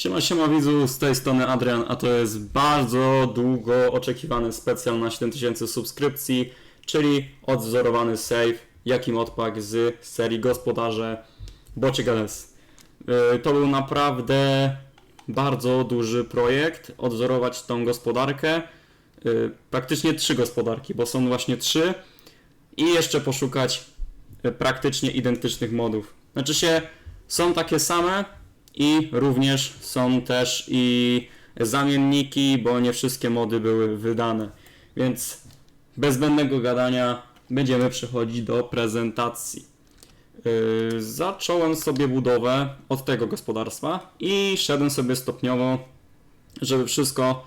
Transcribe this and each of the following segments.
Siema, siema widzu, z tej strony Adrian, a to jest bardzo długo oczekiwany specjal na 7000 subskrypcji, czyli odwzorowany save, jaki modpack z serii Gospodarze Bociek LS. Yy, To był naprawdę bardzo duży projekt, odwzorować tą gospodarkę, yy, praktycznie trzy gospodarki, bo są właśnie trzy i jeszcze poszukać y, praktycznie identycznych modów. Znaczy się, są takie same i również są też i zamienniki, bo nie wszystkie mody były wydane. Więc bez zbędnego gadania będziemy przechodzić do prezentacji. Yy, zacząłem sobie budowę od tego gospodarstwa i szedłem sobie stopniowo, żeby wszystko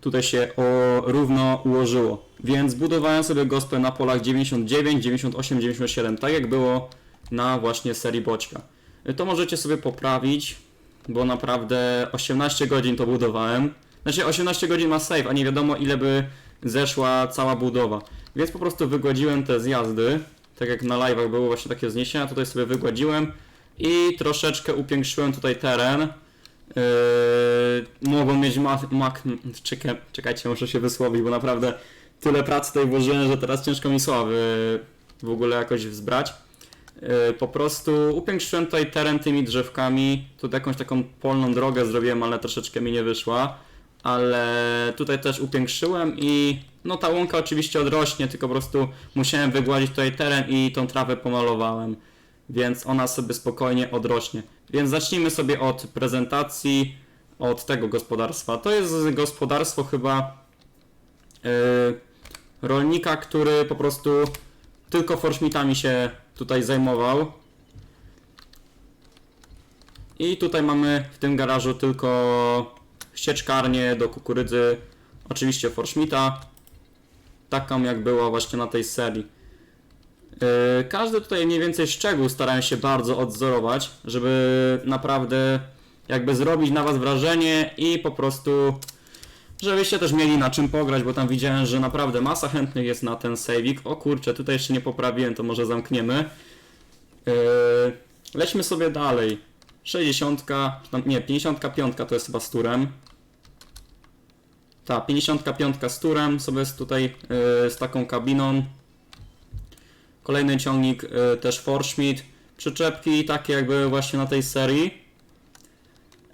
tutaj się o, równo ułożyło. Więc budowałem sobie gospę na polach 99, 98, 97, tak jak było na właśnie serii Boćka. To możecie sobie poprawić, bo naprawdę 18 godzin to budowałem. Znaczy 18 godzin ma save, a nie wiadomo ile by zeszła cała budowa. Więc po prostu wygładziłem te zjazdy, tak jak na live'ach były właśnie takie zniesienia, tutaj sobie wygładziłem i troszeczkę upiększyłem tutaj teren. Yy, mogą mieć mak... czekaj, czekajcie, muszę się wysłowić, bo naprawdę tyle pracy tutaj włożyłem, że teraz ciężko mi sławy w ogóle jakoś wzbrać. Yy, po prostu upiększyłem tutaj teren tymi drzewkami, tutaj jakąś taką polną drogę zrobiłem, ale troszeczkę mi nie wyszła. Ale tutaj też upiększyłem i no ta łąka oczywiście odrośnie, tylko po prostu musiałem wygładzić tutaj teren i tą trawę pomalowałem więc ona sobie spokojnie odrośnie. Więc zacznijmy sobie od prezentacji, od tego gospodarstwa. To jest gospodarstwo chyba yy, rolnika, który po prostu tylko forszmitami się tutaj zajmował. I tutaj mamy w tym garażu tylko ścieczkarnię do kukurydzy, oczywiście forszmita, taką jak była właśnie na tej serii. Yy, Każdy tutaj mniej więcej szczegół starałem się bardzo odzorować, żeby naprawdę jakby zrobić na Was wrażenie i po prostu żebyście też mieli na czym pograć, bo tam widziałem, że naprawdę masa chętnych jest na ten saveik. O kurczę, tutaj jeszcze nie poprawiłem, to może zamkniemy. Yy, lećmy sobie dalej. 60, czy tam, nie, 55 to jest chyba z turem. Ta, 55 z turem, sobie jest tutaj yy, z taką kabiną. Kolejny ciągnik y, też Forschmidt. Przyczepki takie jak były właśnie na tej serii.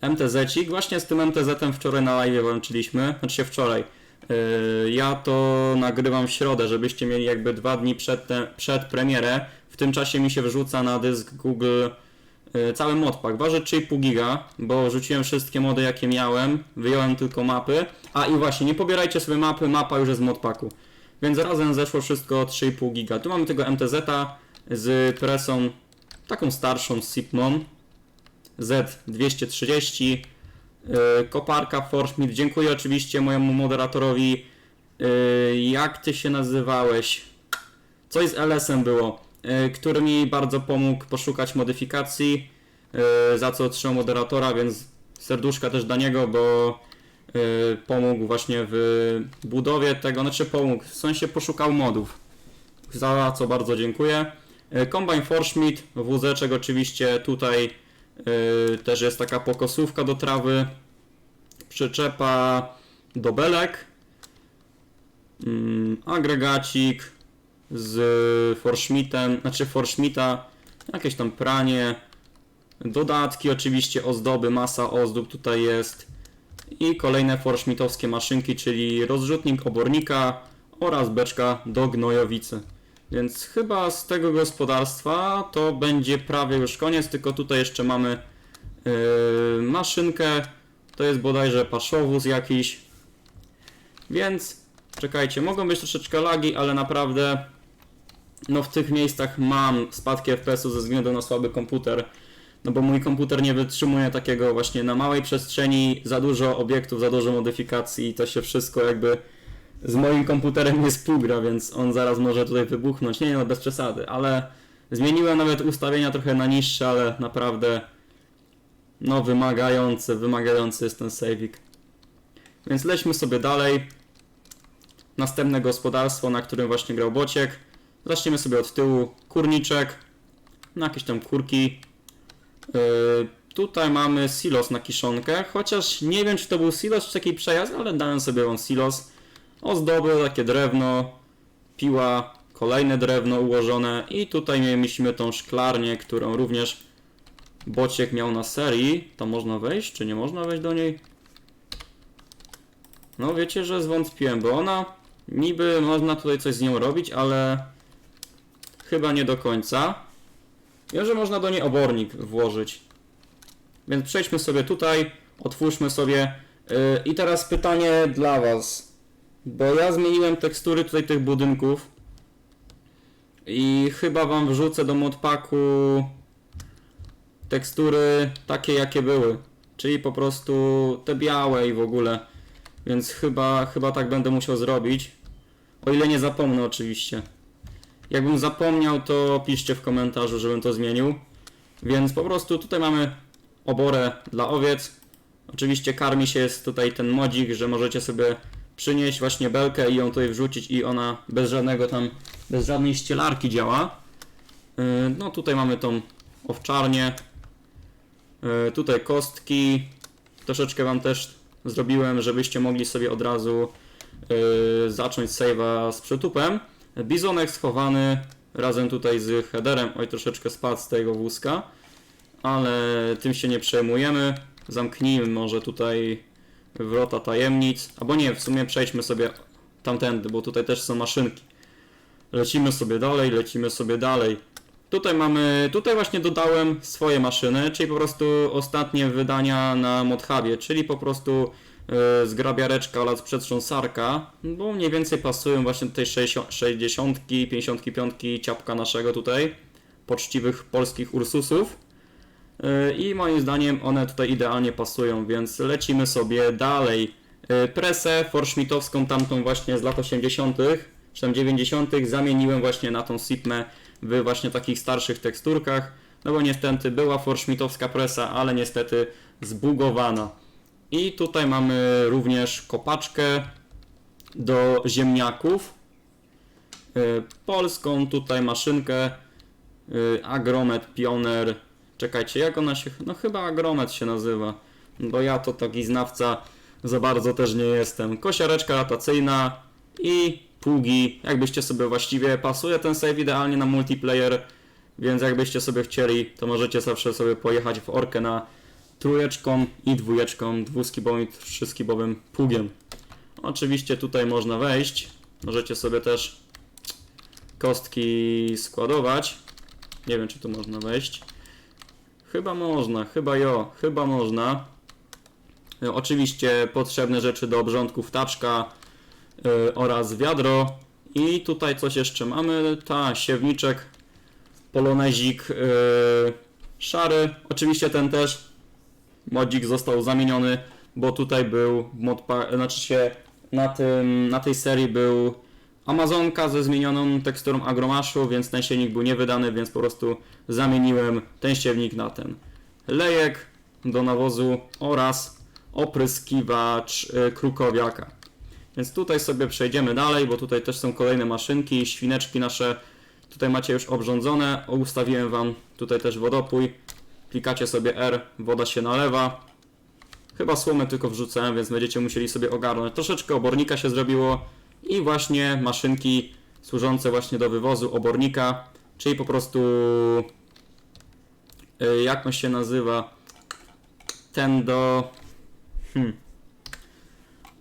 MTZ-cik. Właśnie z tym MTZ-em wczoraj na live włączyliśmy. Znaczy wczoraj. Y, ja to nagrywam w środę, żebyście mieli jakby dwa dni przed, te, przed premierę. W tym czasie mi się wrzuca na dysk Google y, cały modpack. Waży 3,5 giga, bo rzuciłem wszystkie mody jakie miałem. Wyjąłem tylko mapy. A i właśnie, nie pobierajcie sobie mapy, mapa już jest w modpacku. Więc razem zeszło wszystko 3,5 giga. Tu mamy tego MTZ-a z presą taką starszą z Sipmon Z230 yy, koparka Forschmidt. Dziękuję oczywiście mojemu moderatorowi yy, jak ty się nazywałeś? Coś z LS-em było, yy, który mi bardzo pomógł poszukać modyfikacji, za co otrzymał moderatora, więc serduszka też dla niego, bo y, pomógł właśnie w budowie tego, znaczy pomógł, w sensie poszukał modów, za co bardzo dziękuję. Y, Combine Forschmidt, wózeczek oczywiście tutaj y, też jest taka pokosówka do trawy, przyczepa do belek, mm, agregacik z Forschmidtem, znaczy Forschmidta, jakieś tam pranie, dodatki oczywiście, ozdoby, masa ozdób tutaj jest, i kolejne forszmitowskie maszynki, czyli rozrzutnik obornika oraz beczka do gnojowicy. Więc chyba z tego gospodarstwa to będzie prawie już koniec, tylko tutaj jeszcze mamy yy, maszynkę, to jest bodajże paszowóz jakiś. Więc czekajcie, mogą być troszeczkę lagi, ale naprawdę no w tych miejscach mam spadki FPS-u ze względu na słaby komputer. No bo mój komputer nie wytrzymuje takiego właśnie na małej przestrzeni, za dużo obiektów, za dużo modyfikacji i to się wszystko jakby z moim komputerem nie współgra, więc on zaraz może tutaj wybuchnąć. Nie, no bez przesady, ale zmieniłem nawet ustawienia trochę na niższe, ale naprawdę no wymagający, wymagający jest ten saving. Więc lećmy sobie dalej. Następne gospodarstwo, na którym właśnie grał Bociek. Zaczniemy sobie od tyłu. Kurniczek. No jakieś tam kurki. Yy, tutaj mamy silos na kiszonkę, chociaż nie wiem czy to był silos czy taki przejazd, ale dałem sobie on silos. Ozdoby, takie drewno, piła, kolejne drewno ułożone i tutaj mieliśmy tą szklarnię, którą również Bociek miał na serii. To można wejść, czy nie można wejść do niej? No wiecie, że zwątpiłem, bo ona niby można tutaj coś z nią robić, ale chyba nie do końca. Wiem, że można do niej obornik włożyć. Więc przejdźmy sobie tutaj, otwórzmy sobie. Yy, I teraz pytanie dla Was. Bo ja zmieniłem tekstury tutaj tych budynków. I chyba Wam wrzucę do modpaku tekstury takie jakie były. Czyli po prostu te białe i w ogóle. Więc chyba, chyba tak będę musiał zrobić. O ile nie zapomnę oczywiście. Jakbym zapomniał, to piszcie w komentarzu, żebym to zmienił. Więc po prostu tutaj mamy oborę dla owiec. Oczywiście karmi się jest tutaj ten modzik, że możecie sobie przynieść właśnie belkę i ją tutaj wrzucić i ona bez żadnego tam, bez żadnej ścielarki działa. Yy, No tutaj mamy tą owczarnię. Yy, Tutaj kostki. Troszeczkę wam też zrobiłem, żebyście mogli sobie od razu yy, zacząć save'a z przytupem. Bizonek schowany razem tutaj z headerem. Oj, troszeczkę spadł z tego wózka, ale tym się nie przejmujemy. Zamknijmy może tutaj wrota tajemnic. Albo nie, w sumie przejdźmy sobie tamtędy, bo tutaj też są maszynki. Lecimy sobie dalej, lecimy sobie dalej. Tutaj mamy, tutaj właśnie dodałem swoje maszyny, czyli po prostu ostatnie wydania na Modhubie, czyli po prostu e, zgrabiareczka oraz przetrząsarka, bo mniej więcej pasują właśnie 60, 60 55 ciapka naszego tutaj, poczciwych polskich Ursusów. I moim zdaniem one tutaj idealnie pasują, więc lecimy sobie dalej. E, Presę forschmittowską, tamtą właśnie z lat 80., czy tam 90., zamieniłem właśnie na tą Sipmę w właśnie takich starszych teksturkach. No bo niestety była forschmittowska presa, ale niestety zbugowana. I tutaj mamy również kopaczkę do ziemniaków. Y, Polską tutaj maszynkę y, Agromet Pioner. Czekajcie, jak ona się. No chyba Agromet się nazywa. Bo ja to taki znawca za bardzo też nie jestem. Kosiareczka latacyjna i pługi. Jakbyście sobie właściwie pasuje ten save idealnie na multiplayer. Więc jakbyście sobie chcieli, to możecie zawsze sobie pojechać w orkę na trójeczką i dwójeczką, dwuskibowym i trzyskibowym pługiem. Oczywiście tutaj można wejść. Możecie sobie też kostki składować. Nie wiem, czy tu można wejść. Chyba można, chyba jo, chyba można. E, Oczywiście potrzebne rzeczy do obrządków taczka e, oraz wiadro. I tutaj coś jeszcze mamy. Ta, siewniczek, polonezik e, szary. Oczywiście ten też modzik został zamieniony, bo tutaj był modpa, znaczy się na, tym, na tej serii był Amazonka ze zmienioną teksturą agromaszu, więc ten siewnik był niewydany, więc po prostu zamieniłem ten siewnik na ten. Lejek do nawozu oraz opryskiwacz y, krukowiaka. Więc tutaj sobie przejdziemy dalej, bo tutaj też są kolejne maszynki, świneczki nasze tutaj macie już obrządzone. Ustawiłem Wam tutaj też wodopój. Klikacie sobie R, woda się nalewa. Chyba słomę tylko wrzucałem, więc będziecie musieli sobie ogarnąć. Troszeczkę obornika się zrobiło i właśnie maszynki służące właśnie do wywozu obornika, czyli po prostu y, jak on się nazywa ten do hmm,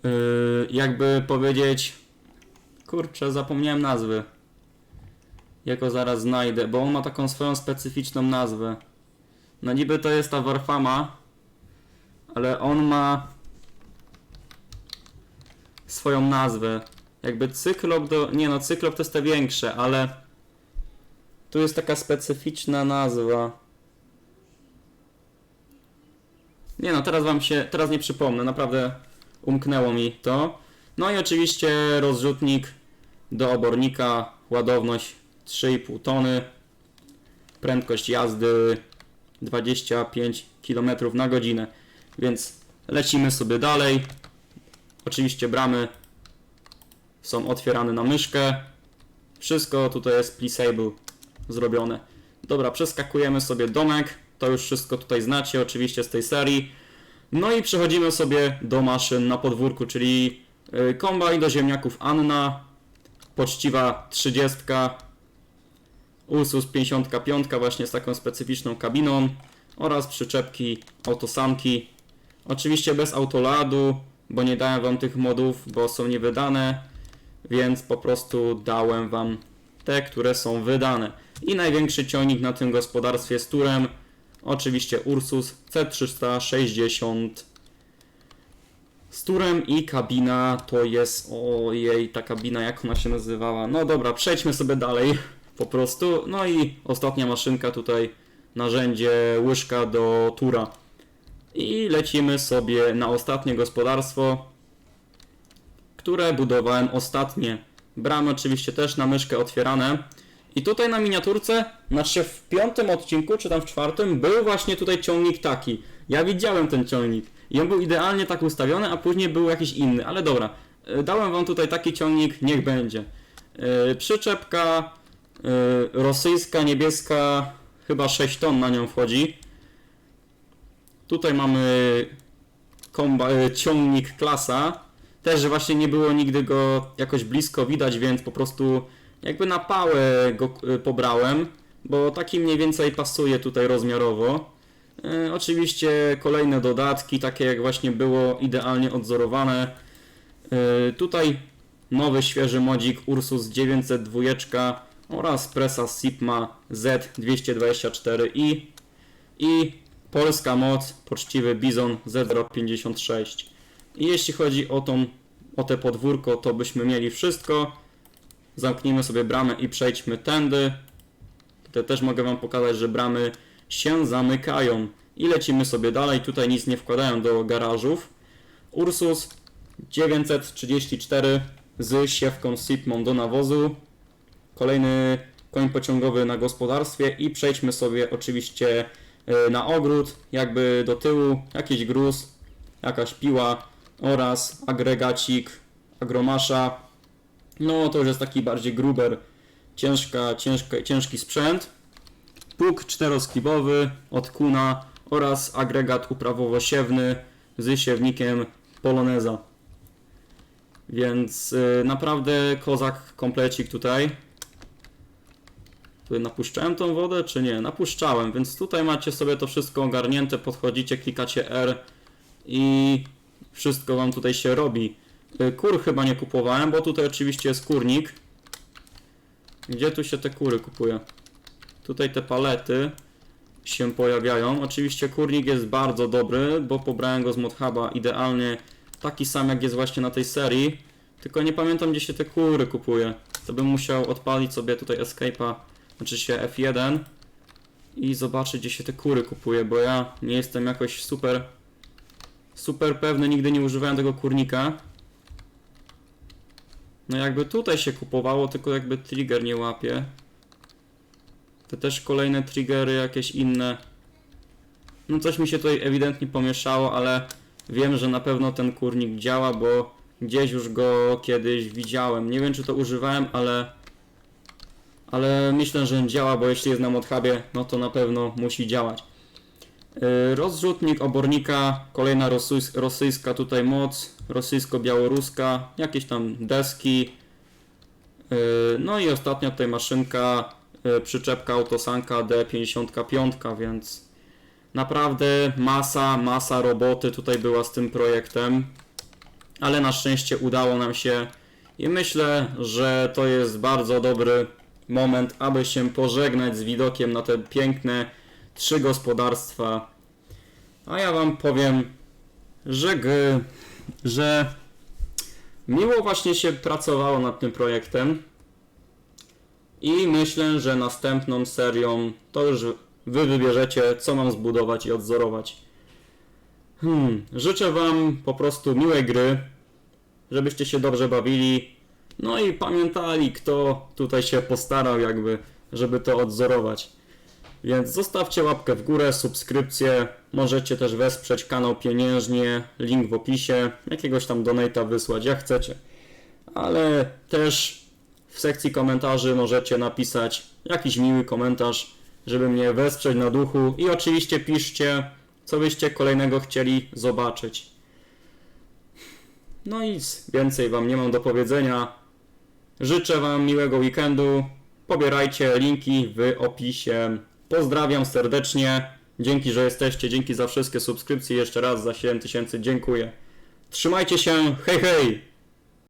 y, jakby powiedzieć kurczę zapomniałem nazwy ja go zaraz znajdę, bo on ma taką swoją specyficzną nazwę no niby to jest ta Warfama ale on ma swoją nazwę. Jakby cyklop do. Nie no, cyklop to jest te większe, ale. Tu jest taka specyficzna nazwa. Nie no, teraz wam się. Teraz nie przypomnę, naprawdę umknęło mi to. No i oczywiście rozrzutnik do obornika, ładowność 3,5 tony, prędkość jazdy 25 km na godzinę. Więc lecimy sobie dalej. Oczywiście bramy są otwierane na myszkę. Wszystko tutaj jest plisable zrobione. Dobra, przeskakujemy sobie domek. To już wszystko tutaj znacie oczywiście z tej serii. No i przechodzimy sobie do maszyn na podwórku, czyli y, kombajn do ziemniaków Anna, poczciwa 30, Ursus 55 właśnie z taką specyficzną kabiną oraz przyczepki autosanki. Oczywiście bez autoladu, bo nie dałem wam tych modów, bo są niewydane, więc po prostu dałem wam te, które są wydane. I największy ciągnik na tym gospodarstwie z turem, oczywiście Ursus C360 z turem i kabina to jest, ojej, ta kabina, jak ona się nazywała? No dobra, przejdźmy sobie dalej, po prostu. No i ostatnia maszynka tutaj, narzędzie, łyżka do tura. I lecimy sobie na ostatnie gospodarstwo, które budowałem ostatnie. Bramy oczywiście też na myszkę otwierane. I tutaj na miniaturce, znaczy w piątym odcinku, czy tam w czwartym, był właśnie tutaj ciągnik taki. Ja widziałem ten ciągnik. I on był idealnie tak ustawiony, a później był jakiś inny. Ale dobra, y, dałem wam tutaj taki ciągnik, niech będzie. Yy, przyczepka yy, rosyjska, niebieska, chyba 6 ton na nią wchodzi. Tutaj mamy komba, y, ciągnik klasa. Też że właśnie nie było nigdy go jakoś blisko widać, więc po prostu jakby na pałę go y, pobrałem, bo taki mniej więcej pasuje tutaj rozmiarowo. Y, oczywiście kolejne dodatki, takie jak właśnie było idealnie odzorowane. Y, tutaj nowy świeży modzik Ursus 902 oraz presa Sigma Z224i i polska moc poczciwy Bizon Z056. I jeśli chodzi o, tą, o te podwórko, to byśmy mieli wszystko. Zamknijmy sobie bramę i przejdźmy tędy. Tutaj też mogę Wam pokazać, że bramy się zamykają. I lecimy sobie dalej. Tutaj nic nie wkładają do garażów. Ursus 934 z siewką Sipmą do nawozu. Kolejny koń pociągowy na gospodarstwie i przejdźmy sobie oczywiście e, na ogród, jakby do tyłu, jakiś gruz, jakaś piła oraz agregacik agromasza. No to już jest taki bardziej gruber, ciężka, ciężka, ciężki sprzęt. Pług czteroskibowy od Kuna oraz agregat uprawowo-siewny z siewnikiem Poloneza. Więc y, naprawdę kozak komplecik tutaj. Tutaj napuszczałem tą wodę, czy nie? Napuszczałem, więc tutaj macie sobie to wszystko ogarnięte, podchodzicie, klikacie R i wszystko wam tutaj się robi. Y, Kur chyba nie kupowałem, bo tutaj oczywiście jest kurnik. Gdzie tu się te kury kupuje? Tutaj te palety się pojawiają. Oczywiście kurnik jest bardzo dobry, bo pobrałem go z ModHuba idealnie taki sam jak jest właśnie na tej serii. Tylko nie pamiętam gdzie się te kury kupuje. To bym musiał odpalić sobie tutaj Escape'a, znaczy się F1 i zobaczyć gdzie się te kury kupuje, bo ja nie jestem jakoś super super pewny, nigdy nie używałem tego kurnika. No jakby tutaj się kupowało, tylko jakby trigger nie łapie. Te też kolejne triggery, jakieś inne. No coś mi się tutaj ewidentnie pomieszało, ale wiem, że na pewno ten kurnik działa, bo gdzieś już go kiedyś widziałem. Nie wiem czy to używałem, ale ale myślę, że działa, bo jeśli jest na modhubie, no to na pewno musi działać. Yy, Rozrzutnik obornika, kolejna rosyjs- rosyjska tutaj moc, rosyjsko-białoruska, jakieś tam deski. Yy, No i ostatnia tutaj maszynka, yy, przyczepka autosanka D55, więc naprawdę masa, masa roboty tutaj była z tym projektem. Ale na szczęście udało nam się i myślę, że to jest bardzo dobry moment, aby się pożegnać z widokiem na te piękne trzy gospodarstwa. A ja wam powiem, że, że miło właśnie się pracowało nad tym projektem. I myślę, że następną serią to już wy wybierzecie, co mam zbudować i odzorować. Hmm, życzę wam po prostu miłej gry, żebyście się dobrze bawili. No i pamiętali, kto tutaj się postarał, jakby, żeby to odzorować. Więc zostawcie łapkę w górę, subskrypcję. Możecie też wesprzeć kanał pieniężnie, link w opisie. Jakiegoś tam donate'a wysłać, jak chcecie. Ale też w sekcji komentarzy możecie napisać jakiś miły komentarz, żeby mnie wesprzeć na duchu i oczywiście piszcie, co byście kolejnego chcieli zobaczyć. No i nic, więcej Wam nie mam do powiedzenia. Życzę Wam miłego weekendu. Pobierajcie linki w opisie. Pozdrawiam serdecznie. Dzięki, że jesteście. Dzięki za wszystkie subskrypcje. Jeszcze raz za 7000 dziękuję. Trzymajcie się. Hej, hej!